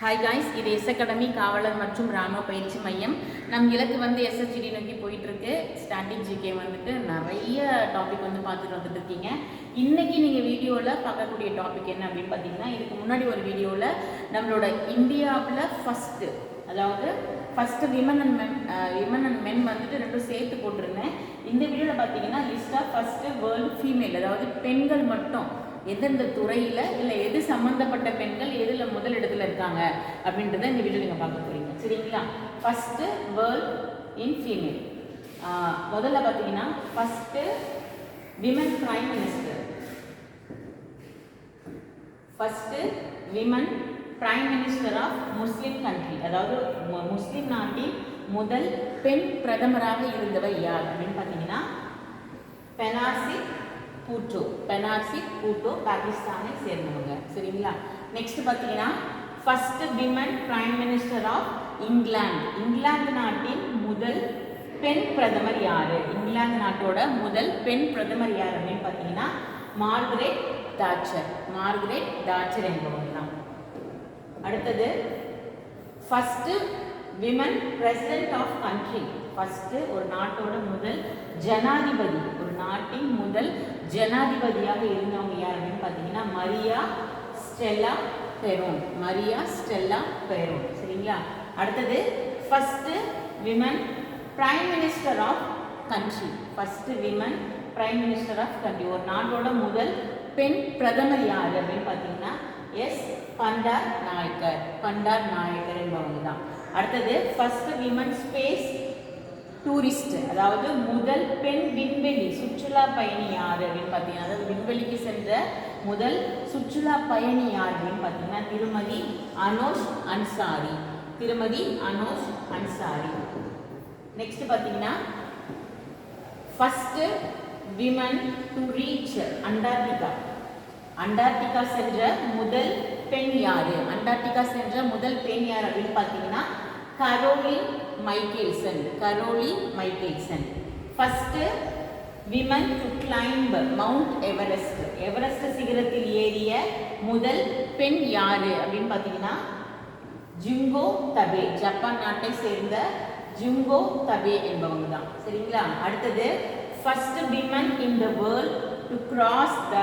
Hi guys இது S academy காவலர் மற்றும் ராணுவ பயிற்சி மையம். நம் இலக்கு வந்து எஸ்எஸ்ஜிடி நோக்கி போயிட்டுருக்கு. ஸ்டாண்டிங் ஜிகே வந்துட்டு நிறைய டாபிக் வந்து பார்த்துட்டு வந்துட்டு இருக்கீங்க இன்னைக்கு நீங்கள் வீடியோவில் பார்க்கக்கூடிய டாபிக் என்ன அப்படின்னு பார்த்தீங்கன்னா இதுக்கு முன்னாடி ஒரு வீடியோவில் நம்மளோட இந்தியாவில் ஃபஸ்ட்டு அதாவது first women and men women and men வந்துட்டு ரெண்டும் சேர்த்து போட்டிருந்தேன். இந்த வீடியோவில் பார்த்தீங்கன்னா லிஸ்ட்டாக ஃபஸ்ட்டு வேர்ல்டு ஃபீமேல் அதாவது பெண்கள் மட்டும் எந்தெந்த துறையில் இல்லை எது சம்மந்தப்பட்ட பெண்கள் எதில் முதல் இருக்காங்க அப்படின்றத இந்த வீடியோ நீங்கள் பார்க்க போகிறீங்க சரிங்களா? ஃபஸ்ட்டு வேர்ல்ட் இன் ஃபீமேல் முதல்ல பார்த்தீங்கன்னா first women prime minister first women prime minister of Muslim country அதாவது முஸ்லீம் நாட்டின் முதல் பெண் பிரதமராக இருந்தவர் யார் அப்படின்னு பார்த்தீங்கன்னா பெனாசி பூட்டோ பெனார்சி பூட்டோ பாகிஸ்தானை சேர்ந்தவங்க. சரிங்களா? நெக்ஸ்ட் பார்த்தீங்கன்னா first women prime minister of England England நாட்டின் முதல் பெண் பிரதமர் யார்? இங்கிலாந்து நாட்டோட முதல் பெண் பிரதமர் யார் அப்படின்னு பார்த்தீங்கன்னா மார்கரெட் தாட்சர் மார்கரெட் தாட்சர் என்பவங்க தான். அடுத்தது first women president of country first ஒரு நாட்டோட முதல் ஜனாதிபதி. ஒரு நாட்டின் முதல் ஜனாதிபதியாக இருந்தவங்க யார் அப்படின்னு பார்த்தீங்கன்னா Maria Stella Peron. Maria Stella Peron. சரிங்களா? அடுத்தது first women prime minister of country first women prime minister of country ஒரு நாட்டோட முதல் பெண் பிரதமர் யார் அப்படின்னு பார்த்தீங்கன்னா S Bandaranaike. Bandaranaike என்பவங்க தான். அடுத்தது ஃபர்ஸ்ட் விமன் ஸ்பேஸ் டூரிஸ்ட் அதாவது முதல் பெண் விண்வெளி சுற்றுலா பயணி யார் அப்படின்னு பார்த்தீங்கன்னா அதாவது விண்வெளிக்கு சென்ற முதல் சுற்றுலா பயணி யார் அப்படின்னு பார்த்தீங்கன்னா திருமதி அனோஷ் அன்சாரி. திருமதி அனோஷ் அன்சாரி. நெக்ஸ்ட் பார்த்தீங்கன்னா first women to reach Antarctica. Antarctica சென்ற முதல் பெண் யாரு? அண்டார்டிகா சென்ற முதல் பெண் யார் அப்படின்னு பார்த்தீங்கன்னா Caroline Mikkelsen. Caroline Mikkelsen. First women to climb Mount Everest Everest சிகரத்தில் ஏறிய முதல் பெண் யார் அப்படின்னு பார்த்தீங்கன்னா ஜிங்கோ தபே. ஜப்பான் நாட்டை சேர்ந்த ஜிங்கோ தபே என்பவங்க தான். சரிங்களா? அடுத்தது first women in the world to cross the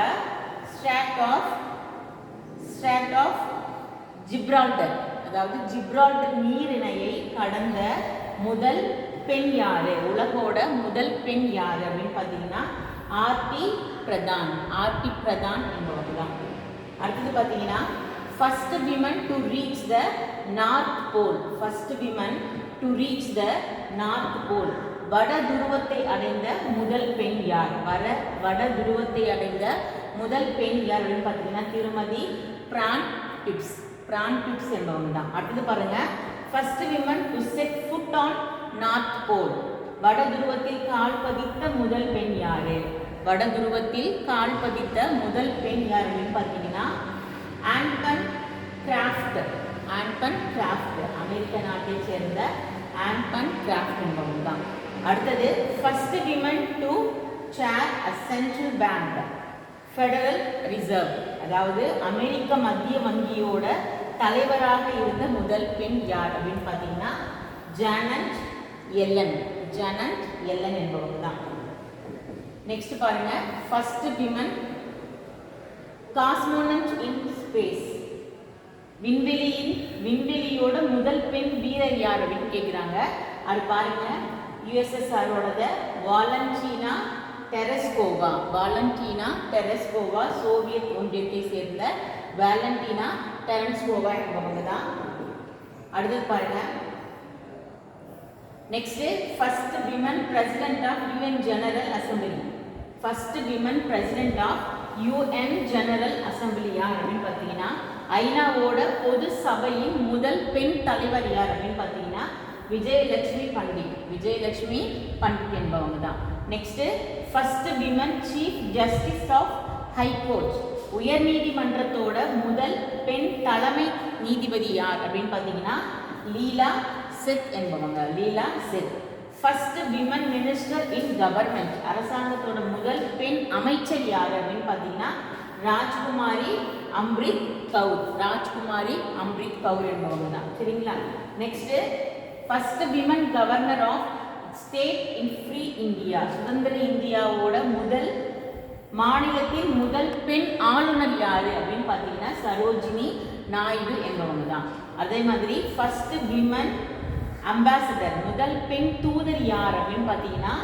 strait of strait of Gibraltar அதாவது ஜிப்ரால்டர் நீரிணையை கடந்த முதல் பெண் யாரு? உலகோட முதல் பெண் யார் அப்படின்னு பார்த்தீங்கன்னா ஆர்டி பிரதான். ஆர்டி பிரதான் என்பவர் தான் அடுத்தது பார்த்தீங்கன்னா first women to reach the north pole first women to reach the north pole வட துருவத்தை அடைந்த முதல் பெண் யார்? வர வட துருவத்தை அடைந்த முதல் பெண் யார் அப்படின்னு பார்த்தீங்கன்னா திருமதி பிரான் டிப்ஸ் பிரான் டிப்ஸ் என்பவங்க தான் அடுத்தது பாருங்க. First women to set foot on north pole வட துருவத்தில் கால் பதித்த முதல் பெண் யாரு? வட துருவத்தில் கால் பதித்த முதல் பெண் யார் பார்த்தீங்கன்னா ஆன்பன் கிராஃப்ட் ஆன்பன் கிராஃப்ட் அமெரிக்க நாட்டை சேர்ந்த ஆன்பன் கிராஃப்ட் என்பவங்க தான் அடுத்தது first women to chair a central bank federal reserve அதாவது அமெரிக்க மத்திய வங்கியோட தலைவராக இருந்த முதல் பெண் யார் அப்படின்னு பார்த்தீங்கன்னா ஜானட் எல்லன் ஜானட் எல்லன் என்பவங்க தான். நெக்ஸ்ட் பாருங்க. First women cosmonaut in space விண்வெளியின் விண்வெளியோட முதல் பெண் வீரர் யார் அப்படின்னு கேட்குறாங்க அது பாருங்க. யுஎஸ்எஸ்ஆரோடத வாலன்டீனா டெரஸ்கோவா வாலண்டீனா டெரஸ்கோவா சோவியத் ஒன்றியத்தை சேர்ந்த வேலண்டினா டெரன்ஸ்கோவா என்பவங்க தான். அடுத்தது பாருங்க. Next first women president of UN general assembly first women president of UN general assembly யார் அப்படின்னு பார்த்தீங்கன்னா ஐநாவோட பொது சபையின் முதல் பெண் தலைவர் யார் அப்படின்னு பார்த்தீங்கன்னா விஜயலட்சுமி பண்டிட் விஜயலட்சுமி பண்டிட் என்பவங்க தான் next first women chief justice of high court உயர்நீதிமன்றத்தோட முதல் பெண் தலைமை நீதிபதி யார் அப்படின்னு பார்த்தீங்கன்னா லீலா செத் என்பவங்க. Leela Seth first women minister in government அரசாங்கத்தோட முதல் பெண் அமைச்சர் யார் அப்படின்னு பார்த்தீங்கன்னா ராஜ்குமாரி அம்ரித் கவுர். ராஜ்குமாரி அம்ரித் கவுர் என்பவங்க தான் சரிங்களா? Next first women governor of state in free India சுதந்திர இந்தியாவோட முதல் மாநிலத்தின் முதல் பெண் ஆளுநர் யாரு அப்படின்னு பார்த்தீங்கன்னா சரோஜினி நாயுடு என்பவங்க தான். அதே மாதிரி ஃபர்ஸ்ட் விமன் அம்பாசிடர் முதல் பெண் தூதர் யார் அப்படின்னு பார்த்தீங்கன்னா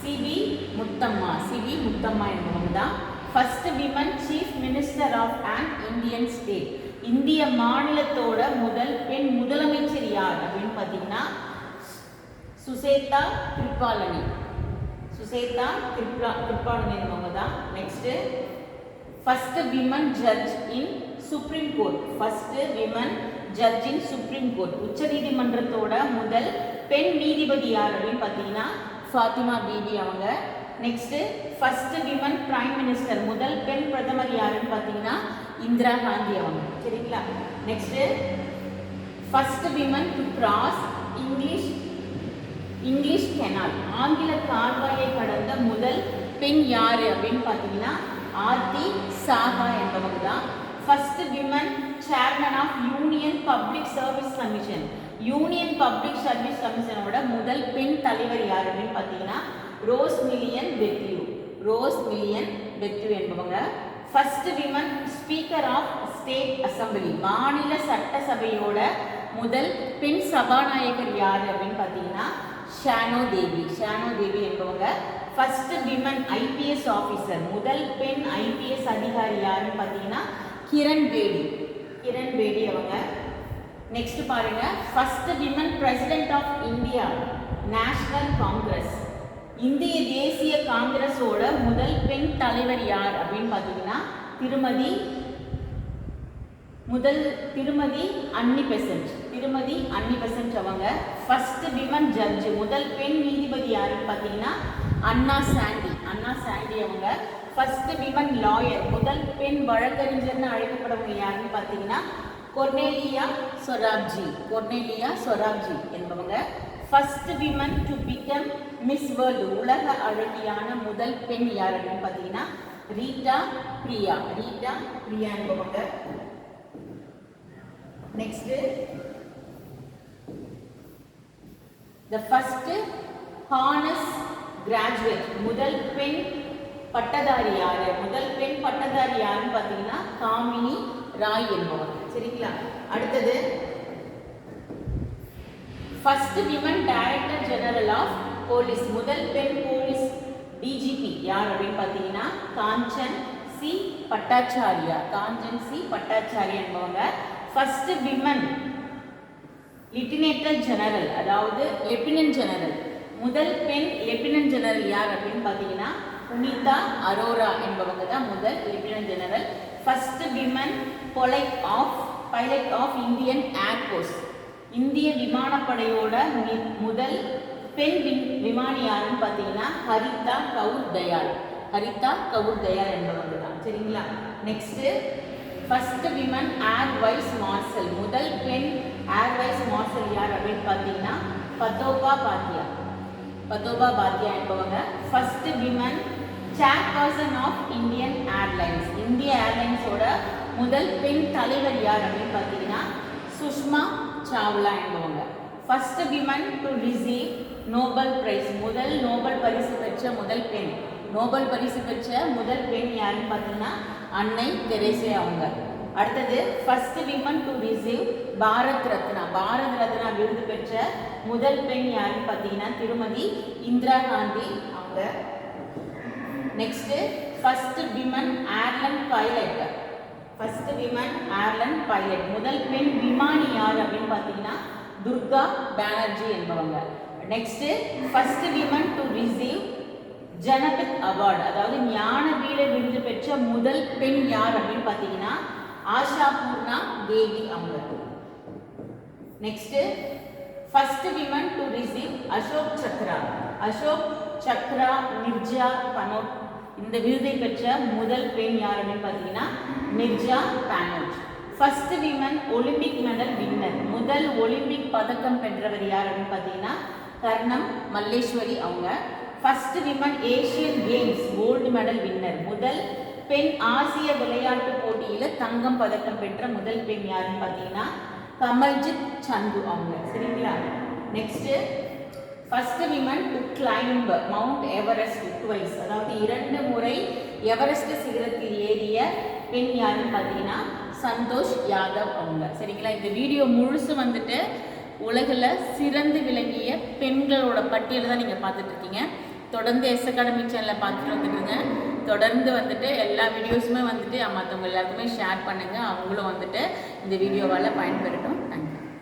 C V Muthamma C V Muthamma என்பவங்க தான். First women chief minister of and Indian state இந்திய மாநிலத்தோட முதல் பெண் முதலமைச்சர் யார் அப்படின்னு பார்த்தீங்கன்னா சுசேதா கிருபாலனி சுசேதா கிருப்ரா கிருபாலனி அவங்க தான். Next first women judge in supreme court first women judge in supreme court உச்சநீதிமன்றத்தோட முதல் பெண் நீதிபதி யார் அப்படின்னு பார்த்தீங்கன்னா ஃபாத்திமா பீபி அவங்க. Next first women prime minister முதல் பெண் பிரதமர் யாருன்னு பார்த்தீங்கன்னா இந்திரா காந்தி அவங்க. சரிங்களா? Next first women to cross English English canal ஆங்கில கால்வாயை கடந்த முதல் பெண் யார் அப்படின்னு பார்த்தீங்கன்னா ஆர்த்தி சாகா என்பவங்க தான். First women chairman of Union Public Service Commission Union Public Service கமிஷனோட முதல் பெண் தலைவர் யார் அப்படின்னு பார்த்தீங்கன்னா Rose Millian Bethew Rose Millian Bethew என்பவங்க. First women speaker of state assembly மாநில சட்டசபையோட முதல் பெண் சபாநாயகர் யார் அப்படின்னு பார்த்தீங்கன்னா ஷானோ தேவி. ஷானோ தேவி என்பவங்க ஃபர்ஸ்ட் விமன் ஐபிஎஸ் ஆஃபீஸர் முதல் பெண் ஐபிஎஸ் அதிகாரி யாருன்னு பார்த்தீங்கன்னா கிரண் பேடி. கிரண் பேடி அவங்க. நெக்ஸ்ட் பாருங்க. First women president of India national congress இந்திய தேசிய காங்கிரஸோட முதல் பெண் தலைவர் யார் அப்படின்னு பார்த்தீங்கன்னா திருமதி முதல் திருமதி அன்னி பெசன்ட். திருமதி அன்னி பெசன்ட் அவங்க. ஃபர்ஸ்ட் விமன் ஜட்ஜ் முதல் பெண் நீதிபதி யாருன்னு பார்த்தீங்கன்னா அண்ணா சாண்டி. அண்ணா சாண்டி அவங்க. ஃபர்ஸ்ட் விமன் லாயர் முதல் பெண் வழக்கறிஞர்னு அழைக்கப்படுறவங்க யாருன்னு பார்த்தீங்கன்னா Cornelia Sorabji Cornelia Sorabji என்பவங்க. First women to become miss world உலக அழகியான முதல் பெண் யார் அப்படின்னு பார்த்தீங்கன்னா Rita Priya. Rita Priya என்பவங்க. Next the first honours graduate முதல் பெண் பட்டதாரி யாரு? முதல் பெண் பட்டதாரி யாருன்னு பார்த்தீங்கன்னா காமினி ராய் என்பவர் சரிங்களா? அடுத்தது first women director general of police முதல் பெண் போலீஸ் டிஜிபி யார் அப்படின்னு பார்த்தீங்கன்னா காஞ்சன் சி. பட்டாச்சாரியா. காஞ்சன் சி. பட்டாச்சாரியா என்பவங்க. ஃபர்ஸ்ட் விமன் லிட்டினேட்டர் ஜெனரல் அதாவது லெப்டினன்ட் ஜெனரல் முதல் பெண் லெப்டினன்ட் ஜெனரல் யார் அப்படின்னு பார்த்தீங்கன்னா புனிதா அரோரா என்பவங்க தான் முதல் lieutenant general first women pilot of pilot of Indian air force இந்திய விமானப்படையோட முதல் பெண் வி- விமானி யாருன்னு பார்த்தீங்கன்னா ஹரிதா கவுர் தயாள். ஹரிதா கவுர் தயாள் என்பவங்க தான் சரிங்களா? Next first women air vice marshal முதல் பெண் ஏர் வைஸ் மார்ஷல் யார் அப்படின்னு பார்த்தீங்கன்னா பத்தோபா பாத்தியா. பத்தோபா பாத்தியா என்பவங்க. First women chairperson of Indian airlines இந்திய ஏர்லைன்ஸோட முதல் பெண் தலைவர் யார் அப்படின்னு பார்த்தீங்கன்னா Sushma Chawla என்பவங்க first women to receive Nobel prize முதல் நோபல் பரிசு பெற்ற முதல் பெண். நோபல் பரிசு பெற்ற முதல் பெண் யாருன்னு பார்த்தீங்கன்னா அன்னை தெரேசே அவங்க. அடுத்தது first women to receive Bharat Ratna. Bharat Ratna விருது பெற்ற முதல் பெண் யாருன்னு பார்த்தீங்கன்னா திருமதி இந்திரா காந்தி அவங்க. Next first women airline pilot first women airline pilot முதல் பெண் விமானி யார் அப்படின்னு பார்த்தீங்கன்னா Durga Banerjee என்பவங்க. Next first women to receive Jnanpith award அதாவது ஞானபீட விருது பெற்ற முதல் பெண் யார் அப்படின்னு பார்த்தீங்கன்னா ஆஷா பூர்ணா தேவி அவங்க next first women to receive Ashok Chakra Ashok Chakra Mirza Banot இந்த விருதை பெற்ற முதல் பெண் யார் அப்படின்னு பார்த்தீங்கன்னா Mirza Banoj first women Olympic medal winner முதல் ஒலிம்பிக் பதக்கம் பெற்றவர் யார் அப்படின்னு பார்த்தீங்கன்னா கர்ணம் மல்லேஸ்வரி அவங்க. First women Asian games gold medal winner முதல் பெண் ஆசிய விளையாட்டு போட்டியில் தங்கம் பதக்கம் பெற்ற முதல் பெண் யாருன்னு பார்த்தீங்கன்னா கமல்ஜித் சந்து அவங்க. சரிங்களா? Next first women to climb mount Everest twice அதாவது இரண்டு முறை எவரெஸ்ட் சிகரத்தில் ஏறிய பெண் யாருன்னு பார்த்தீங்கன்னா சந்தோஷ் யாதவ் அவங்க. சரிங்களா? இந்த வீடியோ முழுசு வந்துட்டு உலகில் சிறந்து விளங்கிய பெண்களோட பட்டியலை தான் நீங்கள் பார்த்துட்டு இருக்கீங்க. தொடர்ந்து எஸ் அகாடமி சேனலில் பார்த்துட்டு வந்துட்டுருங்க தொடர்ந்து வந்துட்டு எல்லா வீடியோஸுமே வந்துட்டு மற்றவங்க எல்லாருக்குமே ஷேர் பண்ணுங்கள் அவங்களும் வந்துட்டு இந்த வீடியோவால் பயன்பெறட்டும். நன்றி.